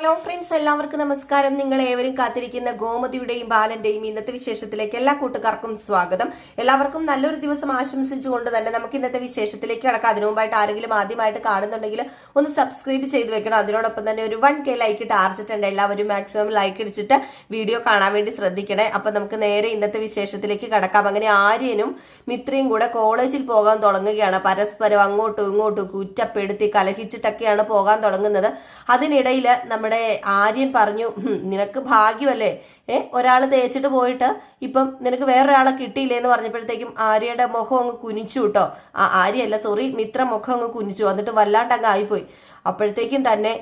Hello friends എല്ലാവർക്കും നമസ്കാരം. നിങ്ങൾ ഏവരും കാത്തിരിക്കുന്ന ഗോമതിയുടെയും ബാലന്റെയും ഇന്നത്തെ വിശേഷത്തിലേക്ക് എല്ലാ കൂട്ടുകാർക്കും സ്വാഗതം. എല്ലാവർക്കും നല്ലൊരു ദിവസം ആശംസിച്ചുകൊണ്ട് തന്നെ നമുക്ക് ഇന്നത്തെ വിശേഷത്തിലേക്ക് കടക്കാം. അതിനു മുമ്പായിട്ട് ആരെങ്കിലും ആദ്യമായിട്ട് കാണുന്നുണ്ടെങ്കിൽ ഒന്ന് സബ്സ്ക്രൈബ് ചെയ്ത് വെക്കണം. അതിനോടൊപ്പം തന്നെ ഒരു വൺ കെ ലൈക്ക് ടാർജറ്റ് ഉണ്ട്. എല്ലാവരും മാക്സിമം ലൈക്ക് അടിച്ചിട്ട് വീഡിയോ കാണാൻ വേണ്ടി ശ്രദ്ധിക്കണേ. അപ്പൊ നമുക്ക് നേരെ ഇന്നത്തെ വിശേഷത്തിലേക്ക് കടക്കാം. അങ്ങനെ ആര്യനും മിത്രയും കൂടെ കോളേജിൽ പോകാൻ തുടങ്ങുകയാണ്. പരസ്പരം അങ്ങോട്ടും ഇങ്ങോട്ടും കുറ്റപ്പെടുത്തി കലഹിച്ചിട്ടൊക്കെയാണ് പോകാൻ തുടങ്ങുന്നത്. അതിനിടയിൽ നമ്മുടെ ആര്യൻ പറഞ്ഞു നിനക്ക് ഭാഗ്യമല്ലേ? ഏ ഒരാൾ തേച്ചിട്ട് പോയിട്ട് ഇപ്പം നിനക്ക് വേറൊരാളെ കിട്ടിയില്ലേ എന്ന് പറഞ്ഞപ്പോഴത്തേക്കും ആര്യയുടെ മുഖം അങ്ങ് കുനിച്ചു കേട്ടോ. ആ ആര്യല്ല സോറി മിത്ര മുഖം അങ്ങ് കുനിച്ചു എന്നിട്ട് വല്ലാണ്ട് അങ്ങ് ആയിപ്പോയി. അപ്പോഴത്തേക്കും തന്നെ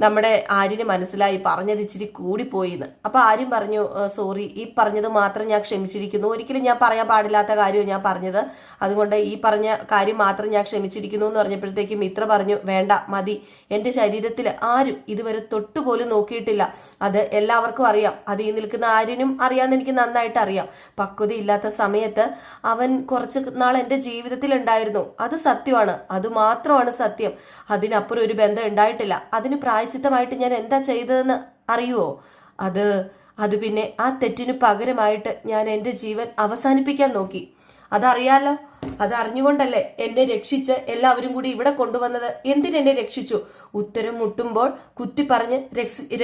നമ്മുടെ ആര്യന് മനസ്സിലായി പറഞ്ഞത് ഇച്ചിരി കൂടിപ്പോയി എന്ന് അപ്പൊ ആര്യം പറഞ്ഞു സോറി ഈ പറഞ്ഞത് മാത്രം ഞാൻ ക്ഷമിച്ചിരിക്കുന്നു. ഒരിക്കലും ഞാൻ പറയാൻ പാടില്ലാത്ത കാര്യവും ഞാൻ പറഞ്ഞത്. അതുകൊണ്ട് ഈ പറഞ്ഞ കാര്യം മാത്രം ഞാൻ ക്ഷമിച്ചിരിക്കുന്നു എന്ന് പറഞ്ഞപ്പോഴത്തേക്കും മിത്ര പറഞ്ഞു വേണ്ട മതി. എന്റെ ശരീരത്തിൽ ആരും ഇതുവരെ തൊട്ടുപോലും നോക്കിയിട്ടില്ല. അത് എല്ലാവർക്കും അറിയാം. അത് ഈ നിൽക്കുന്ന ആര്യനും അറിയാമെന്ന് എനിക്ക് നന്നായിട്ട് അറിയാം. പക്വതയില്ലാത്ത സമയത്ത് അവൻ കുറച്ച് നാൾ എന്റെ ജീവിതത്തിൽ ഉണ്ടായിരുന്നു. അത് സത്യമാണ്. അതുമാത്രമാണ് സത്യം. അതിനപ്പുറം ഒരു ബന്ധം ഉണ്ടായിട്ടില്ല. അതിന് പ്രായച്ചിത്തമായിട്ട് ഞാൻ എന്താ ചെയ്തതെന്ന് അറിയുമോ അത് അത് പിന്നെ ആ തെറ്റിന് പകരമായിട്ട് ഞാൻ എന്റെ ജീവൻ അവസാനിപ്പിക്കാൻ നോക്കി. അതറിയാലോ? അത് അറിഞ്ഞുകൊണ്ടല്ലേ എന്നെ രക്ഷിച്ച് എല്ലാവരും കൂടി ഇവിടെ കൊണ്ടുവന്നത്? എന്തിനെന്നെ രക്ഷിച്ചു? ഉത്തരം മുട്ടുമ്പോൾ കുത്തി പറഞ്ഞ്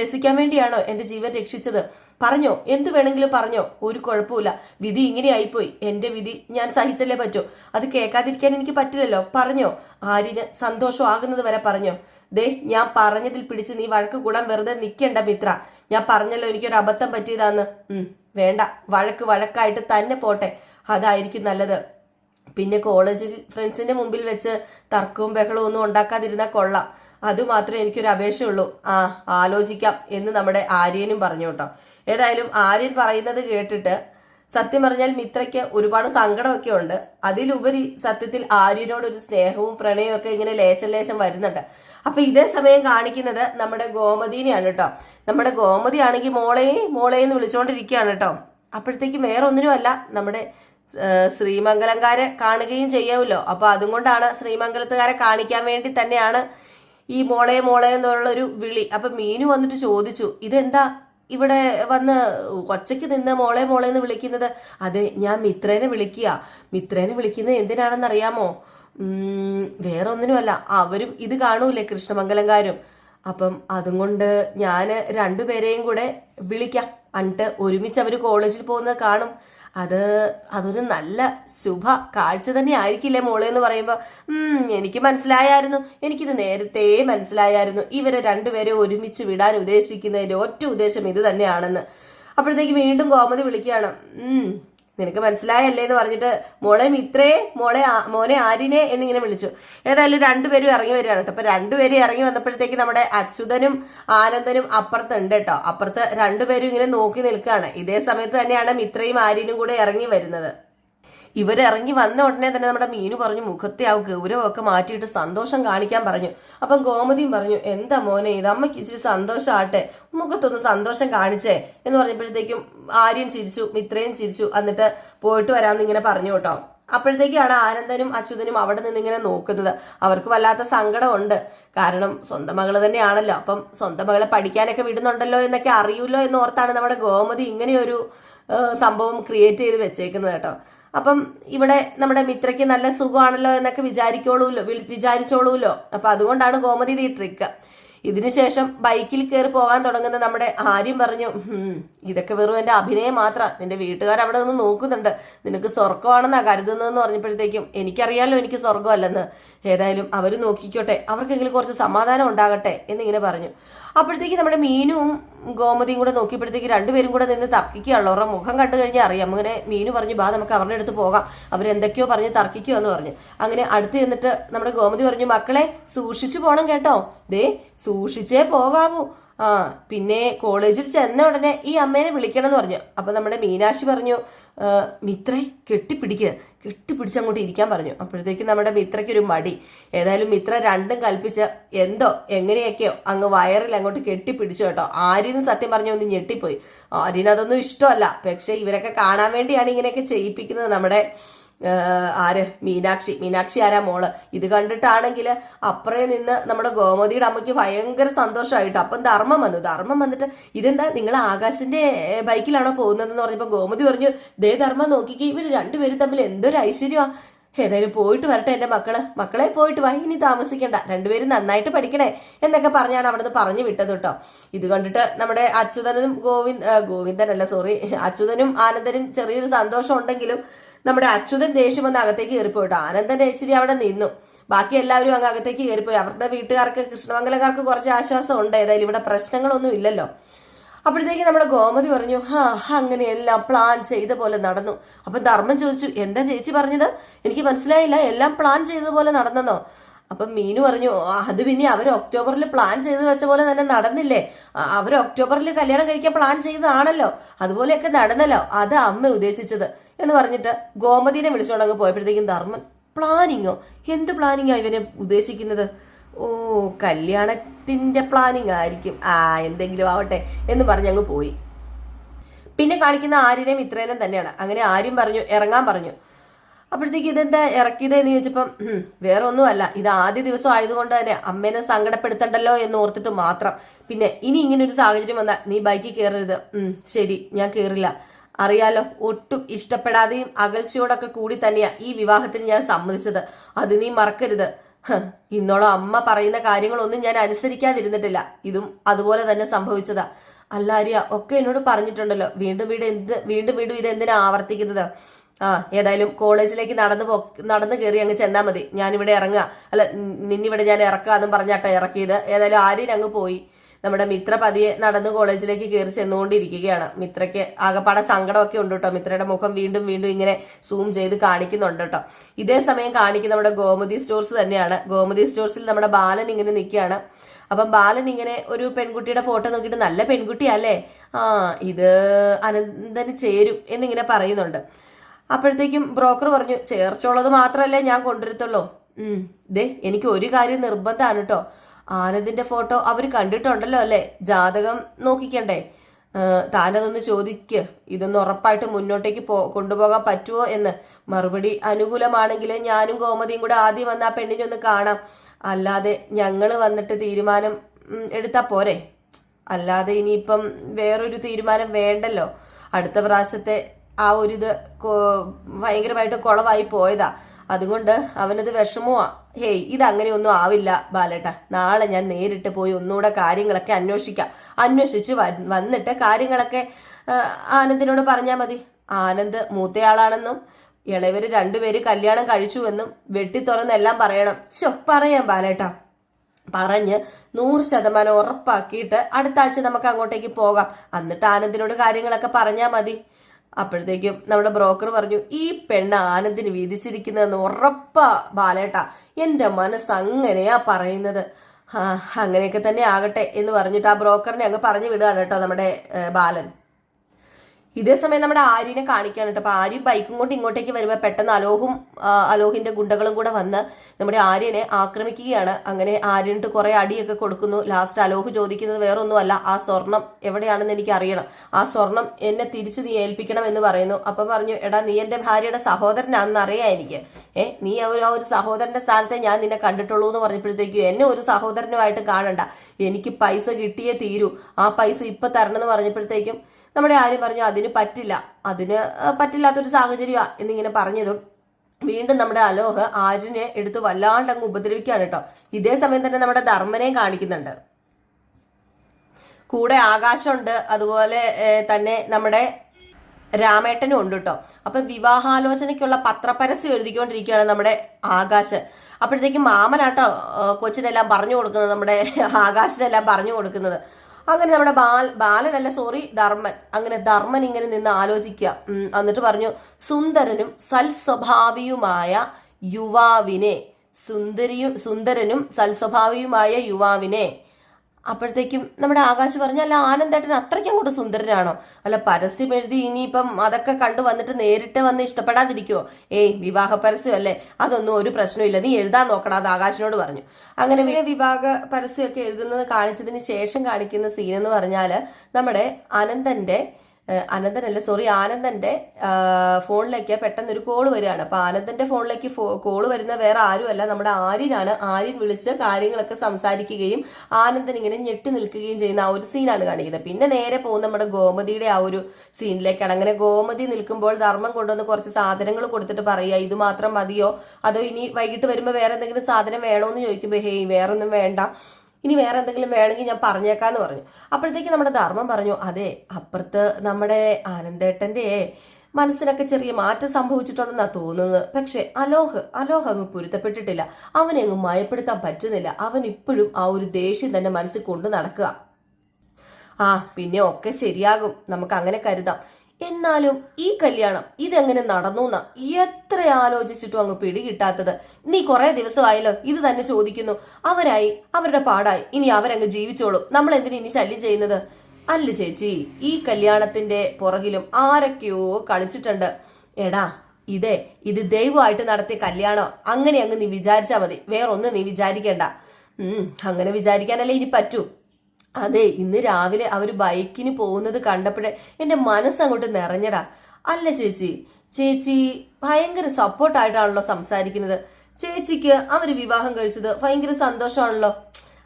രസിക്കാൻ വേണ്ടിയാണോ എന്റെ ജീവൻ രക്ഷിച്ചത്? പറഞ്ഞോ എന്ത് വേണമെങ്കിലും പറഞ്ഞോ ഒരു കുഴപ്പമില്ല വിധി ഇങ്ങനെ ഇങ്ങനെയായിപ്പോയി എന്റെ വിധി ഞാൻ സഹിച്ചല്ലേ പറ്റൂ. അത് കേൾക്കാതിരിക്കാൻ എനിക്ക് പറ്റില്ലല്ലോ. പറഞ്ഞോ. ആരിന് സന്തോഷമാകുന്നത് വരെ പറഞ്ഞോ. ദേ ഞാൻ പറഞ്ഞതിൽ പിടിച്ച് നീ വഴക്ക് കൂടാൻ വെറുതെ നിൽക്കേണ്ട മിത്ര. ഞാൻ പറഞ്ഞല്ലോ എനിക്കൊരു അബദ്ധം പറ്റിയതാന്ന്. വേണ്ട. വഴക്ക് വഴക്കായിട്ട് തന്നെ പോട്ടെ. അതായിരിക്കും നല്ലത്. പിന്നെ കോളേജിൽ ഫ്രണ്ട്സിന്റെ മുമ്പിൽ വെച്ച് തർക്കവും ബഹളവും ഒന്നും ഉണ്ടാക്കാതിരുന്നാൽ കൊള്ളാം. അതുമാത്രമേ എനിക്കൊരു അപേക്ഷയുള്ളൂ. ആ ആലോചിക്കാം എന്ന് നമ്മുടെ ആര്യനും പറഞ്ഞു കേട്ടോ. ഏതായാലും ആര്യൻ പറയുന്നത് കേട്ടിട്ട് സത്യം പറഞ്ഞാൽ മിത്രയ്ക്ക് ഒരുപാട് സങ്കടമൊക്കെ ഉണ്ട്. അതിലുപരി സത്യത്തിൽ ആര്യനോട് ഒരു സ്നേഹവും പ്രണയവും ഒക്കെ ഇങ്ങനെ ലേശം ലേശം വരുന്നുണ്ട്. അപ്പൊ ഇതേ സമയം കാണിക്കുന്നത് നമ്മുടെ ഗോമതിനെയാണ് കേട്ടോ. നമ്മുടെ ഗോമതി ആണെങ്കിൽ മോളെ മോളെ എന്ന് വിളിച്ചുകൊണ്ടിരിക്കുകയാണ് കേട്ടോ. അപ്പോഴത്തേക്ക് വേറെ ഒന്നിനുമല്ല നമ്മുടെ ശ്രീമംഗലംകാരെ കാണുകയും ചെയ്യാമല്ലോ. അപ്പൊ അതും കൊണ്ടാണ് ശ്രീമംഗലത്തുകാരെ കാണിക്കാൻ വേണ്ടി തന്നെയാണ് ഈ മോളെ മോളെ എന്നുള്ളൊരു വിളി. അപ്പൊ മീനു വന്നിട്ട് ചോദിച്ചു ഇതെന്താ ഇവിടെ വന്ന് ഒച്ചയ്ക്ക് നിന്ന് മോളെ മോളെ എന്ന് വിളിക്കുന്നത്? അതെ ഞാൻ മിത്രേനെ വിളിക്കുക. മിത്രേനെ വിളിക്കുന്നത് എന്തിനാണെന്നറിയാമോ? വേറെ ഒന്നിനുമല്ല അവരും ഇത് കാണൂലേ കൃഷ്ണമംഗലംകാരും. അപ്പം അതും കൊണ്ട് ഞാൻ രണ്ടുപേരെയും കൂടെ വിളിക്കാം. എന്നിട്ട് ഒരുമിച്ച് അവർ കോളേജിൽ പോകുന്നത് കാണും. അത് അതൊരു നല്ല ശുഭ കാഴ്ച തന്നെ ആയിരിക്കില്ലേ മോളെ എന്ന് പറയുമ്പോൾ എനിക്ക് മനസ്സിലായായിരുന്നു. എനിക്കിത് നേരത്തെ മനസ്സിലായായിരുന്നു. ഇവരെ രണ്ടുപേരെ ഒരുമിച്ച് വിടാൻ ഉദ്ദേശിക്കുന്നതിന്റെ ഒറ്റ ഉദ്ദേശം ഇത് തന്നെയാണെന്ന്. അപ്പോഴത്തേക്ക് വീണ്ടും കോമതി വിളിക്കുകയാണ്. നിനക്ക് മനസ്സിലായല്ലേ എന്ന് പറഞ്ഞിട്ട് മോളെ മിത്രേ മോളെ മോനെ ആരിനെ എന്നിങ്ങനെ വിളിച്ചു. ഏതായാലും രണ്ടുപേരും ഇറങ്ങി വരികയാണ് കേട്ടോ. അപ്പൊ രണ്ടുപേരും ഇറങ്ങി വന്നപ്പോഴത്തേക്ക് നമ്മുടെ അച്യുതനും ആനന്ദനും അപ്പുറത്തുണ്ട് കേട്ടോ. അപ്പുറത്ത് രണ്ടുപേരും ഇങ്ങനെ നോക്കി നിൽക്കുകയാണ്. ഇതേ സമയത്ത് തന്നെയാണ് മിത്രയും ആര്യനും കൂടെ ഇറങ്ങി വരുന്നത്. ഇവരിറങ്ങി വന്ന ഉടനെ തന്നെ നമ്മുടെ മീനു പറഞ്ഞു മുഖത്തെ ആ ഗൗരവമൊക്കെ മാറ്റിയിട്ട് സന്തോഷം കാണിക്കാൻ പറഞ്ഞു. അപ്പം ഗോമതിയും പറഞ്ഞു എന്താ മോനെ ഇത് അമ്മയ്ക്ക് ഇച്ചിരി സന്തോഷമാട്ടെ മുഖത്തൊന്ന് സന്തോഷം കാണിച്ചേ. എന്ന് പറഞ്ഞപ്പോഴത്തേക്കും ആര്യൻ ചിരിച്ചു മിത്രയും ചിരിച്ചു എന്നിട്ട് പോയിട്ട് വരാമെന്ന് ഇങ്ങനെ പറഞ്ഞു കേട്ടോ. അപ്പോഴത്തേക്കാണ് ആനന്ദനും അച്യുതനും അവിടെ നിന്ന് ഇങ്ങനെ നോക്കുന്നത്. അവർക്ക് വല്ലാത്ത സങ്കടമുണ്ട്. കാരണം സ്വന്തം മകൾ തന്നെയാണല്ലോ. അപ്പം സ്വന്തം മകളെ പഠിക്കാനൊക്കെ വിടുന്നുണ്ടല്ലോ എന്നൊക്കെ അറിയില്ലോ എന്ന് ഓർത്താണ് നമ്മുടെ ഗോമതി ഇങ്ങനെയൊരു സംഭവം ക്രിയേറ്റ് ചെയ്ത് വെച്ചേക്കുന്നത് കേട്ടോ. അപ്പം ഇവിടെ നമ്മുടെ മിത്രയ്ക്ക് നല്ല സുഖമാണല്ലോ എന്നൊക്കെ വിചാരിക്കോളൂല്ലോ വിചാരിച്ചോളൂല്ലോ അപ്പൊ അതുകൊണ്ടാണ് ഗോമതിയുടെ ഈ ട്രിക്ക് ഇതിനുശേഷം ബൈക്കിൽ കയറി പോകാൻ തുടങ്ങുന്ന നമ്മുടെ ആര്യം പറഞ്ഞു ഇതൊക്കെ വെറും എന്റെ അഭിനയം മാത്രമാണ് നിന്റെ വീട്ടുകാർ അവിടെ നിന്ന് നോക്കുന്നുണ്ട്. നിനക്ക് സ്വർഗമാണെന്നാ കരുതുന്നതെന്ന് പറഞ്ഞപ്പോഴത്തേക്കും എനിക്കറിയാലോ എനിക്ക് സ്വർഗമല്ലെന്ന് ഏതായാലും അവർ നോക്കിക്കോട്ടെ. അവർക്കെങ്കിലും കുറച്ച് സമാധാനം ഉണ്ടാകട്ടെ എന്നിങ്ങനെ പറഞ്ഞു. അപ്പോഴത്തേക്ക് നമ്മുടെ മീനും ഗോമതിയും കൂടെ നോക്കിയപ്പോഴത്തേക്ക് രണ്ടുപേരും കൂടെ നിന്ന് തർക്കിക്കുകയാണല്ലോ. അവരുടെ മുഖം കണ്ടു കഴിഞ്ഞാൽ അറിയാം. അങ്ങനെ മീനു പറഞ്ഞു ബാ നമുക്ക് അവരുടെ അടുത്ത് പോകാം. അവരെന്തൊക്കെയോ പറഞ്ഞ് തർക്കിക്കുക എന്ന് പറഞ്ഞു. അങ്ങനെ അടുത്ത് ചെന്നിട്ട് നമ്മുടെ ഗോമതി പറഞ്ഞു മക്കളെ സൂക്ഷിച്ചു പോകണം കേട്ടോ. ദേ സൂക്ഷിച്ചേ പോകാവൂ. ആ പിന്നെ കോളേജിൽ ചെന്ന ഉടനെ ഈ അമ്മേനെ വിളിക്കണം എന്ന് പറഞ്ഞു. അപ്പൊ നമ്മുടെ മീനാക്ഷി പറഞ്ഞു "ആ, മിത്രേ കെട്ടിപ്പിടിക്കുക കെട്ടിപ്പിടിച്ച് അങ്ങോട്ട് ഇരിക്കാൻ പറഞ്ഞു. അപ്പോഴത്തേക്ക് നമ്മുടെ മിത്രയ്ക്ക് ഒരു മടി. ഏതായാലും മിത്ര രണ്ടും കൽപ്പിച്ച എന്തോ എങ്ങനെയൊക്കെയോ അങ്ങ് വയറിൽ അങ്ങോട്ട് കെട്ടിപ്പിടിച്ചു കേട്ടോ. ആര്യനും സത്യം പറഞ്ഞു ഒന്ന് ഞെട്ടിപ്പോയി. ആര്യനതൊന്നും ഇഷ്ടമല്ല. പക്ഷേ ഇവരൊക്കെ കാണാൻ വേണ്ടിയാണ് ഇങ്ങനെയൊക്കെ ചെയ്യിപ്പിക്കുന്നത് നമ്മുടെ ആര്? മീനാക്ഷി. മീനാക്ഷി ആരാ മോൾ? ഇത് കണ്ടിട്ടാണെങ്കിൽ അപ്പുറേ നിന്ന് നമ്മുടെ ഗോമതിയുടെ അമ്മയ്ക്ക് ഭയങ്കര സന്തോഷമായിട്ട് അപ്പം ധർമ്മം വന്നു? ധർമ്മം വന്നിട്ട് ഇതെന്താ? നിങ്ങൾ ആകാശിന്റെ ബൈക്കിലാണോ പോകുന്നതെന്ന് പറഞ്ഞപ്പോൾ ഗോമതി പറഞ്ഞു ദേ ധർമ്മം നോക്കിക്കേ ഇവർ രണ്ടുപേരും തമ്മിൽ എന്തൊരു ഐശ്വര്യമാ ഏതായാലും പോയിട്ട് വരട്ടെ എന്റെ മക്കൾ. മക്കളെ പോയിട്ട് വാ ഇനി താമസിക്കണ്ട. രണ്ടുപേരും നന്നായിട്ട് പഠിക്കണേ എന്നൊക്കെ പറഞ്ഞാണ് അവിടുന്ന് പറഞ്ഞു വിട്ടത് കേട്ടോ ഇത് കണ്ടിട്ട് നമ്മുടെ അച്യുതനും ഗോവിന്ദ് ഗോവിന്ദനല്ല സോറി അച്യുതനും ആനന്ദനും ചെറിയൊരു സന്തോഷം ഉണ്ടെങ്കിലും നമ്മുടെ അച്യുതൻ ദേഷ്യം വന്ന് അകത്തേക്ക് കയറിപ്പോയി കേട്ടോ ആനന്ദൻ ഇച്ചിരി അവിടെ നിന്നു. ബാക്കി എല്ലാവരും അങ്ങ് അകത്തേക്ക് കയറിപ്പോയി. അവരുടെ വീട്ടുകാർക്ക് കൃഷ്ണമംഗലക്കാർക്ക് കുറച്ച് ആശ്വാസം ഉണ്ട് ഏതായാലും ഇവിടെ പ്രശ്നങ്ങളൊന്നും ഇല്ലല്ലോ. അപ്പോഴത്തേക്ക് നമ്മുടെ ഗോമതി പറഞ്ഞു ഹാ അങ്ങനെയെല്ലാം പ്ലാൻ ചെയ്ത പോലെ നടന്നു. അപ്പൊ ധർമ്മം ചോദിച്ചു എന്താ ചേച്ചി പറഞ്ഞത്? എനിക്ക് മനസ്സിലായില്ല. എല്ലാം പ്ലാൻ ചെയ്ത പോലെ നടന്നെന്നോ? അപ്പം മീനു പറഞ്ഞു അത് പിന്നെ അവർ ഒക്ടോബറിൽ പ്ലാൻ ചെയ്ത് വെച്ച പോലെ തന്നെ നടന്നില്ലേ? അവർ ഒക്ടോബറിൽ കല്യാണം കഴിക്കാൻ പ്ലാൻ ചെയ്തതാണല്ലോ. അതുപോലെയൊക്കെ നടന്നല്ലോ. അത് അമ്മ ഉദ്ദേശിച്ചത്. എന്ന് പറഞ്ഞിട്ട് ഗോമതിനെ വിളിച്ചോണ്ടങ്ങ് പോയപ്പോഴത്തേക്കും ധർമ്മൻ പ്ലാനിങ്ങോ എന്ത് പ്ലാനിങ്ങാ ഇവനെ ഉദ്ദേശിക്കുന്നത്? ഓ കല്യാണത്തിന്റെ പ്ലാനിങ് ആയിരിക്കും. ആ എന്തെങ്കിലും ആവട്ടെ എന്ന് പറഞ്ഞ് അങ്ങ് പോയി. പിന്നെ കാണിക്കുന്ന ആര്യനെയും ഇത്രേനും തന്നെയാണ്. അങ്ങനെ ആര്യം പറഞ്ഞു ഇറങ്ങാൻ പറഞ്ഞു. അപ്പോഴത്തേക്ക് ഇതെന്താ ഇറക്കിയത് എന്ന് ചോദിച്ചപ്പം വേറെ ഒന്നുമല്ല ഇത് ആദ്യ ദിവസം ആയതുകൊണ്ട് തന്നെ അമ്മേനെ സങ്കടപ്പെടുത്തണ്ടല്ലോ എന്ന് ഓർത്തിട്ട് മാത്രം. പിന്നെ ഇനി ഇങ്ങനെ ഒരു സാഹചര്യം വന്നാൽ നീ ബൈക്കിൽ കയറരുത്. ശരി ഞാൻ കയറില്ല. അറിയാലോ ഒട്ടും ഇഷ്ടപ്പെടാതെയും അകൽച്ചയോടൊക്കെ കൂടി തന്നെയാ ഈ വിവാഹത്തിന് ഞാൻ സമ്മതിച്ചത്. അത് നീ മറക്കരുത്. ഇന്നോളം അമ്മ പറയുന്ന കാര്യങ്ങളൊന്നും ഞാൻ അനുസരിക്കാതിരുന്നിട്ടില്ല. ഇതും അതുപോലെ തന്നെ സംഭവിച്ചതാ. അല്ല ആര്യ ഒക്കെ എന്നോട് പറഞ്ഞിട്ടുണ്ടല്ലോ. വീണ്ടും വീണ്ടും എന്ത് വീണ്ടും വീണ്ടും ഇത് എന്തിനാ ആവർത്തിക്കുന്നത്? ആ ഏതായാലും കോളേജിലേക്ക് നടന്നു പോ നടന്നു കയറി അങ്ങ് ചെന്നാൽ മതി. ഞാനിവിടെ ഇറങ്ങുക. അല്ല നിന്നിവിടെ ഞാൻ ഇറക്കുക എന്നും പറഞ്ഞാട്ടോ ഇറക്കിയത്. ഏതായാലും ആര്യൻ അങ്ങ് പോയി. നമ്മുടെ മിത്ര പതിയെ നടന്ന് കോളേജിലേക്ക് കയറി ചെന്നുകൊണ്ടിരിക്കുകയാണ്. മിത്രയ്ക്ക് ആകപ്പാടെ സങ്കടമൊക്കെ ഉണ്ട് കേട്ടോ. മിത്രയുടെ മുഖം വീണ്ടും വീണ്ടും ഇങ്ങനെ സൂം ചെയ്ത് കാണിക്കുന്നുണ്ട് കേട്ടോ. ഇതേ സമയം കാണിക്കുന്ന നമ്മുടെ ഗോമതി സ്റ്റോർസ് തന്നെയാണ്. ഗോമതി സ്റ്റോർസിൽ നമ്മുടെ ബാലൻ ഇങ്ങനെ നിൽക്കുകയാണ്. അപ്പം ബാലൻ ഇങ്ങനെ ഒരു പെൺകുട്ടിയുടെ ഫോട്ടോ നോക്കിയിട്ട് നല്ല പെൺകുട്ടിയല്ലേ? ആ ഇത് അനന്തന് ചേരും എന്നിങ്ങനെ പറയുന്നുണ്ട്. അപ്പോഴത്തേക്കും ബ്രോക്കർ പറഞ്ഞു ചേർച്ചുള്ളത് മാത്രമല്ലേ ഞാൻ കൊണ്ടുവരത്തുള്ളൂ? ദേ എനിക്ക് ഒരു കാര്യം നിർബന്ധമാണ് കേട്ടോ. ആനന്ദിന്റെ ഫോട്ടോ അവർ കണ്ടിട്ടുണ്ടല്ലോ അല്ലേ? ജാതകം നോക്കിക്കണ്ടേ? താനതൊന്ന് ചോദിക്ക്. ഇതൊന്ന് ഉറപ്പായിട്ട് മുന്നോട്ടേക്ക് പോ കൊണ്ടുപോകാൻ പറ്റുമോ എന്ന്. മറുപടി അനുകൂലമാണെങ്കിൽ ഞാനും ഗോമതിയും കൂടെ ആദ്യം വന്ന് ആ പെണ്ണിനെ ഒന്ന് കാണാം. അല്ലാതെ ഞങ്ങൾ വന്നിട്ട് തീരുമാനം എടുത്താൽ എടുത്താ പോരെ? അല്ലാതെ ഇനിയിപ്പം വേറൊരു തീരുമാനം വേണ്ടല്ലോ. അടുത്ത പ്രാവശ്യത്തെ ആ ഒരു ഇത് ഭയങ്കരമായിട്ട് കുളവായി പോയതാ. അതുകൊണ്ട് അവനത് വിഷമമാ ഹേയ് ഇതങ്ങനെയൊന്നും ആവില്ല ബാലേട്ട. നാളെ ഞാൻ നേരിട്ട് പോയി ഒന്നുകൂടെ കാര്യങ്ങളൊക്കെ അന്വേഷിക്കാം. അന്വേഷിച്ച് വന്നിട്ട് കാര്യങ്ങളൊക്കെ ആനന്ദിനോട് പറഞ്ഞാൽ മതി. ആനന്ദ് മൂത്തയാളാണെന്നും ഇളയവർ രണ്ടുപേര് കല്യാണം കഴിച്ചുവെന്നും വെട്ടി തുറന്നെല്ലാം പറയണം. ശോ പറയാം ബാലേട്ട. പറഞ്ഞ് നൂറ് ശതമാനം ഉറപ്പാക്കിയിട്ട് അടുത്ത ആഴ്ച നമുക്ക് അങ്ങോട്ടേക്ക് പോകാം. എന്നിട്ട് ആനന്ദിനോട് കാര്യങ്ങളൊക്കെ പറഞ്ഞാൽ മതി. അപ്പോഴത്തേക്കും നമ്മുടെ ബ്രോക്കർ പറഞ്ഞു ഈ പെണ്ണ് ആനന്ദിന് വീതിച്ചിരിക്കുന്നതെന്ന് ഉറപ്പ ബാലേട്ട. എന്റെ മനസ്സ് അങ്ങനെയാ പറയുന്നത്. അങ്ങനെയൊക്കെ തന്നെ ആകട്ടെ എന്ന് പറഞ്ഞിട്ട് ആ ബ്രോക്കറിനെ അങ്ങ് പറഞ്ഞു വിടുകയാണ് കേട്ടോ നമ്മുടെ ബാലൻ. ഇതേ സമയം നമ്മുടെ ആര്യനെ കാണിക്കാൻ കേട്ടോ. അപ്പൊ ആര്യൻ ബൈക്കും കൊണ്ട് ഇങ്ങോട്ടേക്ക് വരുമ്പോൾ പെട്ടെന്ന് അലോഹും അലോഹിന്റെ ഗുണ്ടകളും കൂടെ വന്ന് നമ്മുടെ ആര്യനെ ആക്രമിക്കുകയാണ്. അങ്ങനെ ആര്യനിട്ട് കുറെ അടിയൊക്കെ കൊടുക്കുന്നു. ലാസ്റ്റ് അലോഹ് ചോദിക്കുന്നത് വേറൊന്നുമല്ല ആ സ്വർണം എവിടെയാണെന്ന് എനിക്ക് അറിയണം ആ സ്വർണം എന്നെ തിരിച്ചു നീ ഏൽപ്പിക്കണം എന്ന് പറയുന്നു. അപ്പം പറഞ്ഞു എടാ നീ എന്റെ ഭാര്യയുടെ സഹോദരനാണെന്ന് അറിയാം എനിക്ക് ഏ നീ ഒരു ആ ഒരു സഹോദരന്റെ സ്ഥാനത്തെ ഞാൻ നിന്നെ കണ്ടിട്ടുള്ളൂ എന്ന് പറഞ്ഞപ്പോഴത്തേക്കും എന്നെ ഒരു സഹോദരനുമായിട്ട് കാണണ്ട. എനിക്ക് പൈസ കിട്ടിയേ തീരൂ. ആ പൈസ ഇപ്പൊ തരണം എന്ന് പറഞ്ഞപ്പോഴത്തേക്കും നമ്മുടെ ആര്യം പറഞ്ഞു അതിന് പറ്റില്ല. അതിന് പറ്റില്ലാത്തൊരു സാഹചര്യമാ എന്നിങ്ങനെ പറഞ്ഞതും വീണ്ടും നമ്മുടെ അലോഹ് ആര്യനെ എടുത്ത് വല്ലാണ്ട് അങ്ങ് ഉപദ്രവിക്കുകയാണ് കേട്ടോ. ഇതേ സമയം തന്നെ നമ്മുടെ ധർമ്മനെയും കാണിക്കുന്നുണ്ട്. കൂടെ ആകാശമുണ്ട് അതുപോലെ തന്നെ നമ്മുടെ രാമേട്ടനും ഉണ്ട് കേട്ടോ. അപ്പൊ വിവാഹാലോചനയ്ക്കുള്ള പത്രപരസ്യം എഴുതിക്കൊണ്ടിരിക്കുകയാണ് നമ്മുടെ ആകാശ്. അപ്പോഴത്തേക്കും മാമനാട്ടോ കൊച്ചിനെല്ലാം പറഞ്ഞു കൊടുക്കുന്നത് നമ്മുടെ ആകാശിനെല്ലാം പറഞ്ഞു കൊടുക്കുന്നത്. അങ്ങനെ നമ്മുടെ ബാൽ ബാലനല്ല സോറി ധർമ്മൻ. അങ്ങനെ ധർമ്മൻ ഇങ്ങനെ നിന്ന് ആലോചിക്കുക. എന്നിട്ട് പറഞ്ഞു സുന്ദരനും സൽസ്വഭാവിയുമായ യുവാവിനെ സുന്ദരിയും സുന്ദരനും സൽസ്വഭാവിയുമായ യുവാവിനെ അപ്പോഴത്തേക്കും നമ്മുടെ ആകാശ് പറഞ്ഞു അല്ല ആനന്ദേട്ടൻ അത്രയ്ക്ക് അങ്ങോട്ട് സുന്ദരനാണോ? അല്ല പരസ്യം എഴുതി ഇനിയിപ്പം അതൊക്കെ കണ്ടു വന്നിട്ട് നേരിട്ട് വന്ന് ഇഷ്ടപ്പെടാതിരിക്കുവോ? ഏയ് വിവാഹ പരസ്യം അല്ലേ അതൊന്നും ഒരു പ്രശ്നമില്ല നീ എഴുതാൻ നോക്കണം അത് ആകാശിനോട് പറഞ്ഞു. അങ്ങനെ പിന്നെ വിവാഹ പരസ്യമൊക്കെ എഴുതുന്നത് കാണിച്ചതിന് ശേഷം കാണിക്കുന്ന സീൻ എന്ന് പറഞ്ഞാൽ നമ്മുടെ അനന്തന്റെ അനന്തനല്ല സോറി ആനന്ദന്റെ ഫോണിലേക്ക് പെട്ടെന്ന് ഒരു കോൾ വരികയാണ്. അപ്പൊ ആനന്ദന്റെ ഫോണിലേക്ക് കോൾ വരുന്ന വേറെ ആരുമല്ല നമ്മുടെ ആര്യനാണ്. ആര്യൻ വിളിച്ച് കാര്യങ്ങളൊക്കെ സംസാരിക്കുകയും ആനന്ദൻ ഇങ്ങനെ ഞെട്ടി നിൽക്കുകയും ചെയ്യുന്ന ആ ഒരു സീനാണ് കാണിക്കുന്നത്. പിന്നെ നേരെ പോകുന്ന നമ്മുടെ ഗോമതിയുടെ ആ ഒരു സീനിലേക്കാണ് അങ്ങനെ ഗോമതി നിൽക്കുമ്പോൾ ധർമ്മം കൊണ്ടുവന്ന് കുറച്ച് സാധനങ്ങൾ കൊടുത്തിട്ട് പറയുക ഇത് മാത്രം മതിയോ? അതോ ഇനി വൈകിട്ട് വരുമ്പോൾ വേറെ എന്തെങ്കിലും സാധനം വേണോ എന്ന് ചോദിക്കുമ്പോൾ ഹേയ് വേറൊന്നും വേണ്ട. ഇനി വേറെ എന്തെങ്കിലും വേണമെങ്കിൽ ഞാൻ പറഞ്ഞേക്കാന്ന് പറഞ്ഞു. അപ്പോഴത്തേക്ക് നമ്മുടെ ധർമ്മം പറഞ്ഞു അതെ അപ്പുറത്ത് നമ്മുടെ ആനന്ദേട്ടന്റെ മനസ്സിനൊക്കെ ചെറിയ മാറ്റം സംഭവിച്ചിട്ടുണ്ടെന്നാണ് തോന്നുന്നത്. പക്ഷേ അലോഹ് അലോഹ് അങ്ങ് പൊരുത്തപ്പെട്ടിട്ടില്ല. അവനെ അങ്ങ് മയപ്പെടുത്താൻ പറ്റുന്നില്ല. അവൻ ഇപ്പോഴും ആ ഒരു ദേഷ്യം തന്നെ മനസ്സിൽ കൊണ്ടു നടക്കുക. ആ പിന്നെ ഒക്കെ ശരിയാകും. നമുക്ക് അങ്ങനെ കരുതാം. എന്നാലും ഈ കല്യാണം ഇതെങ്ങനെ നടന്നു എന്നാ എത്ര ആലോചിച്ചിട്ടും അങ്ങ് പിടികിട്ടാത്തത്. നീ കുറെ ദിവസമായല്ലോ ഇത് തന്നെ ചോദിക്കുന്നു. അവരായി അവരുടെ പാടായി. ഇനി അവരങ്ങ് ജീവിച്ചോളും. നമ്മൾ എന്തിനു ഇനി ശല്യം ചെയ്യുന്നത്? അല്ല ചേച്ചി ഈ കല്യാണത്തിന്റെ പുറകിലും ആരൊക്കെയോ കളിച്ചിട്ടുണ്ട്. എടാ ഇതേ ഇത് ദൈവമായിട്ട് നടത്തിയ കല്യാണോ? അങ്ങനെ അങ്ങ് നീ വിചാരിച്ചാൽ മതി. വേറൊന്നും നീ വിചാരിക്കേണ്ട. അങ്ങനെ വിചാരിക്കാനല്ലേ ഇനി പറ്റൂ. അതെ ഇന്ന് രാവിലെ അവർ ബൈക്കിന് പോകുന്നത് കണ്ടപ്പോഴേ എന്റെ മനസ്സങ്ങോട്ട് നിറഞ്ഞടാ അല്ല ചേച്ചി ചേച്ചി ഭയങ്കര സപ്പോർട്ടായിട്ടാണല്ലോ സംസാരിക്കുന്നത്. ചേച്ചിക്ക് അവർ വിവാഹം കഴിച്ചത് ഭയങ്കര സന്തോഷമാണല്ലോ.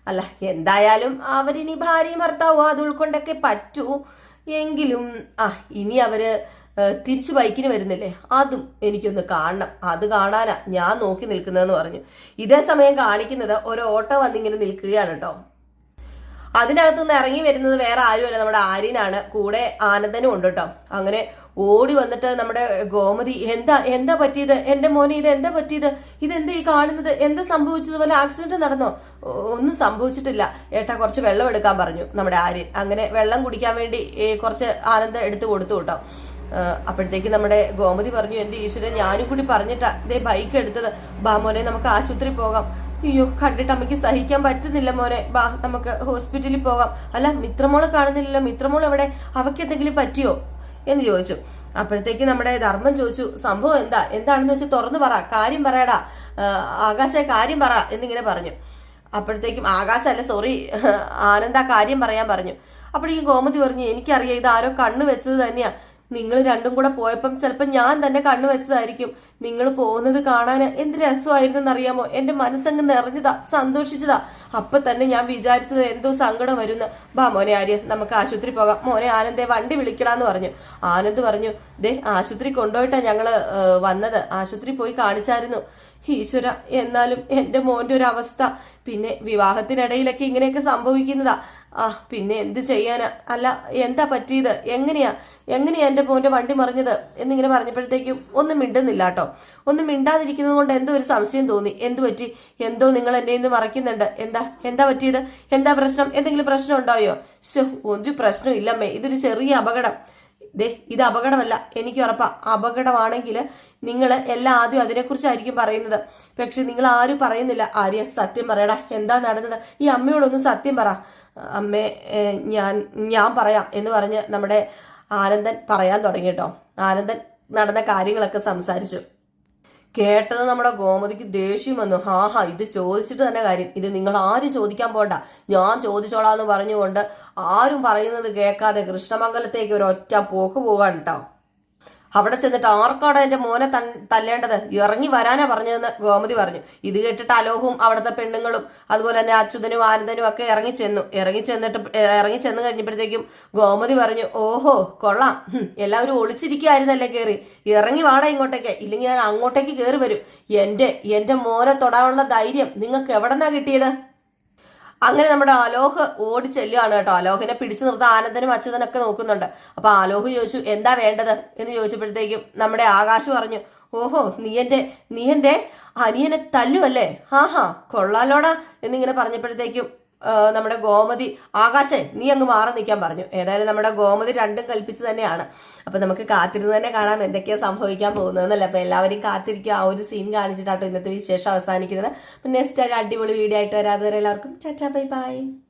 അല്ല എന്തായാലും അവരിനി ഭാര്യയും ഭർത്താവും അത് ഉൾക്കൊണ്ടൊക്കെ പറ്റൂ. എങ്കിലും ആ ഇനി അവർ തിരിച്ചു ബൈക്കിന് വരുന്നില്ലേ? അതും എനിക്കൊന്ന് കാണണം. അത് കാണാനാ ഞാൻ നോക്കി നിൽക്കുന്നതെന്ന് പറഞ്ഞു. ഇതേ സമയം കാണിക്കുന്നത് ഒരു ഓട്ടോ വന്നിങ്ങനെ നിൽക്കുകയാണ് കേട്ടോ. അതിനകത്ത് നിന്ന് ഇറങ്ങി വരുന്നത് വേറെ ആരുമല്ല. നമ്മുടെ ആര്യനാണ്. കൂടെ ആനന്ദനും ഉണ്ട് കേട്ടോ. അങ്ങനെ ഓടി വന്നിട്ട് നമ്മുടെ ഗോമതി എന്താ എന്താ പറ്റിയത്? എന്റെ മോനെ ഇത് എന്താ പറ്റിയത്? ഇതെന്താ ഈ കാണുന്നത്? എന്താ സംഭവിച്ചത്? വല്ല ആക്സിഡന്റ് നടന്നോ? ഒന്നും സംഭവിച്ചിട്ടില്ല. ഏട്ടാ കുറച്ച് വെള്ളം എടുക്കാൻ പറഞ്ഞു നമ്മുടെ ആര്യൻ. അങ്ങനെ വെള്ളം കുടിക്കാൻ വേണ്ടി കുറച്ച് ആനന്ദം എടുത്തു കൊടുത്തു കേട്ടോ. അപ്പോഴത്തേക്ക് നമ്മുടെ ഗോമതി പറഞ്ഞു എന്റെ ഈശ്വരൻ ഞാനും കൂടി പറഞ്ഞിട്ടാ ഇതേ ബൈക്ക് എടുത്തത്. ബാമോനെ നമുക്ക് ആശുപത്രി പോകാം. അയ്യോ കണ്ടിട്ട് അമ്മയ്ക്ക് സഹിക്കാൻ പറ്റുന്നില്ല മോനെ. ബാ നമുക്ക് ഹോസ്പിറ്റലിൽ പോകാം. അല്ല മിത്രമോളെ കാണുന്നില്ലല്ലോ. മിത്രമോൾ എവിടെ? അവയ്ക്ക് എന്തെങ്കിലും പറ്റിയോ? എന്ന് ചോദിച്ചു. അപ്പോഴത്തേക്ക് നമ്മുടെ ധർമ്മം ചോദിച്ചു സംഭവം എന്താ? എന്താണെന്ന് വെച്ചാൽ തുറന്നു പറ. കാര്യം പറയടാ. ആകാശ കാര്യം പറ. എന്നിങ്ങനെ പറഞ്ഞു. അപ്പോഴത്തേക്കും ആകാശല്ല സോറി. ആനന്ദ കാര്യം പറയാൻ പറഞ്ഞു. അപ്പോഴേക്കും ഗോമതി പറഞ്ഞു എനിക്കറിയാം ഇത് ആരോ കണ്ണു വെച്ചത് തന്നെയാ. നിങ്ങൾ രണ്ടും കൂടെ പോയപ്പം ചിലപ്പോൾ ഞാൻ തന്നെ കണ്ണു വെച്ചതായിരിക്കും. നിങ്ങൾ പോകുന്നത് കാണാൻ എന്ത് രസമായിരുന്നെന്ന് അറിയാമോ എന്റെ മനസ്സങ്ങ് നിറഞ്ഞതാ സന്തോഷിച്ചതാ. അപ്പൊ തന്നെ ഞാൻ വിചാരിച്ചത് എന്തോ സങ്കടം വരുന്ന. ബാ മോനെ ആര്യ നമുക്ക് ആശുപത്രി പോകാം. മോനെ ആനന്ദെ വണ്ടി വിളിക്കടാന്ന് പറഞ്ഞു. ആനന്ദ് പറഞ്ഞു ദേ ആശുപത്രി കൊണ്ടുപോയിട്ടാ ഞങ്ങൾ വന്നത്. ആശുപത്രി പോയി കാണിച്ചായിരുന്നു. ഈശ്വര എന്നാലും എന്റെ മോന്റെ ഒരു അവസ്ഥ. പിന്നെ വിവാഹത്തിനിടയിലൊക്കെ ഇങ്ങനെയൊക്കെ സംഭവിക്കുന്നതാ. ആ പിന്നെ എന്ത് ചെയ്യാനാ? അല്ല എന്താ പറ്റിയത്? എങ്ങനെയാ? എങ്ങനെയാ എന്റെ മോന്റെ വണ്ടി മറിഞ്ഞത്? എന്നിങ്ങനെ പറഞ്ഞപ്പോഴത്തേക്കും ഒന്നും മിണ്ടുന്നില്ല കേട്ടോ. ഒന്നും മിണ്ടാതിരിക്കുന്നത് കൊണ്ട് എന്തോ ഒരു സംശയം തോന്നി. എന്തു പറ്റി? എന്തോ നിങ്ങൾ എന്നെ ഇന്ന് മറയ്ക്കുന്നുണ്ട്. എന്താ? എന്താ പറ്റിയത്? എന്താ പ്രശ്നം? എന്തെങ്കിലും പ്രശ്നം ഉണ്ടായോ? ശോ ഒരു പ്രശ്നം ഇല്ലമ്മേ. ഇതൊരു ചെറിയ അപകടം. ദേ ഇത് അപകടമല്ല. എനിക്ക് ഉറപ്പാ. അപകടമാണെങ്കിൽ നിങ്ങൾ എല്ലാം ആദ്യം അതിനെക്കുറിച്ചായിരിക്കും പറയുന്നത്. പക്ഷെ നിങ്ങൾ ആരും പറയുന്നില്ല. ആര്യ സത്യം പറയടാ. എന്താ നടന്നത്? ഈ അമ്മയോടൊന്ന് സത്യം പറ. അമ്മേ ഞാൻ ഞാൻ പറയാം എന്ന് പറഞ്ഞ് നമ്മുടെ ആനന്ദൻ പറയാൻ തുടങ്ങി കേട്ടോ. ആനന്ദൻ നടന്ന കാര്യങ്ങളൊക്കെ സംസാരിച്ചു. കേട്ടത് നമ്മുടെ ഗോമതിക്ക് ദേഷ്യം വന്നു. ഹാ ഹാ ഇത് ചോദിച്ചിട്ട് തന്നെ കാര്യം. ഇത് നിങ്ങൾ ആരും ചോദിക്കാൻ പോണ്ട. ഞാൻ ചോദിച്ചോളാന്ന് പറഞ്ഞുകൊണ്ട് ആരും പറയുന്നത് കേൾക്കാതെ കൃഷ്ണമംഗലത്തേക്ക് ഒരു ഒറ്റ പോക്ക് പോകാൻ കേട്ടോ. അവിടെ ചെന്നിട്ട് ആർക്കാണ് എന്റെ മോനെ തൻ തല്ലേണ്ടത്? ഇറങ്ങി വരാനാ പറഞ്ഞതെന്ന് ഗോമതി പറഞ്ഞു. ഇത് കേട്ടിട്ട് അലോഹും അവിടുത്തെ പെണ്ണുങ്ങളും അതുപോലെ തന്നെ അച്യുതനും ആനന്ദനും ഒക്കെ ഇറങ്ങി ചെന്നു. ഇറങ്ങി ചെന്നിട്ട് ഇറങ്ങി ചെന്ന് കഴിഞ്ഞപ്പോഴത്തേക്കും ഗോമതി പറഞ്ഞു ഓഹോ കൊള്ളാം. എല്ലാവരും ഒളിച്ചിരിക്കുകയായിരുന്നല്ലേ കയറി ഇറങ്ങി വാടാ ഇങ്ങോട്ടേക്ക്. ഇല്ലെങ്കിൽ ഞാൻ അങ്ങോട്ടേക്ക് കയറി വരും. എന്റെ എന്റെ മോനെ തൊടാനുള്ള ധൈര്യം നിങ്ങൾക്ക് എവിടെന്നാ കിട്ടിയത്? അങ്ങനെ നമ്മുടെ ആലോഹ് ഓടി ചെല്ലുകയാണ് കേട്ടോ. ആലോഹിനെ പിടിച്ചു നിർത്താൻ ആനന്ദനും അച്യുതനൊക്കെ നോക്കുന്നുണ്ട്. അപ്പൊ ആലോഹ് ചോദിച്ചു എന്താ വേണ്ടത്? എന്ന് ചോദിച്ചപ്പോഴത്തേക്കും നമ്മുടെ ആകാശ് പറഞ്ഞു ഓഹോ നീ എന്റെ നീ എന്റെ അനിയനെ തല്ലുമല്ലേ ഹാ ഹാ കൊള്ളാലോടാ എന്നിങ്ങനെ പറഞ്ഞപ്പോഴത്തേക്കും നമ്മുടെ ഗോമതി ആകാശൻ നീ അങ്ങ് മാറി നിൽക്കാൻ പറഞ്ഞു. ഏതായാലും നമ്മുടെ ഗോമതി രണ്ടും കൽപ്പിച്ച് തന്നെയാണ്. അപ്പം നമുക്ക് കാത്തിരുന്ന് തന്നെ കാണാം എന്തൊക്കെയാ സംഭവിക്കാൻ പോകുന്നതെന്നല്ല. അപ്പോൾ എല്ലാവരും കാത്തിരിക്കുക. ആ ഒരു സീൻ കാണിച്ചിട്ടാട്ടോ ഇന്നത്തെ വിശേഷം അവസാനിക്കുന്നത്. നെക്സ്റ്റ് ഒരു അടിപൊളി വീഡിയോ ആയിട്ട് വരാതെ വരെ എല്ലാവർക്കും ചാറ്റാ ബൈ ബൈ.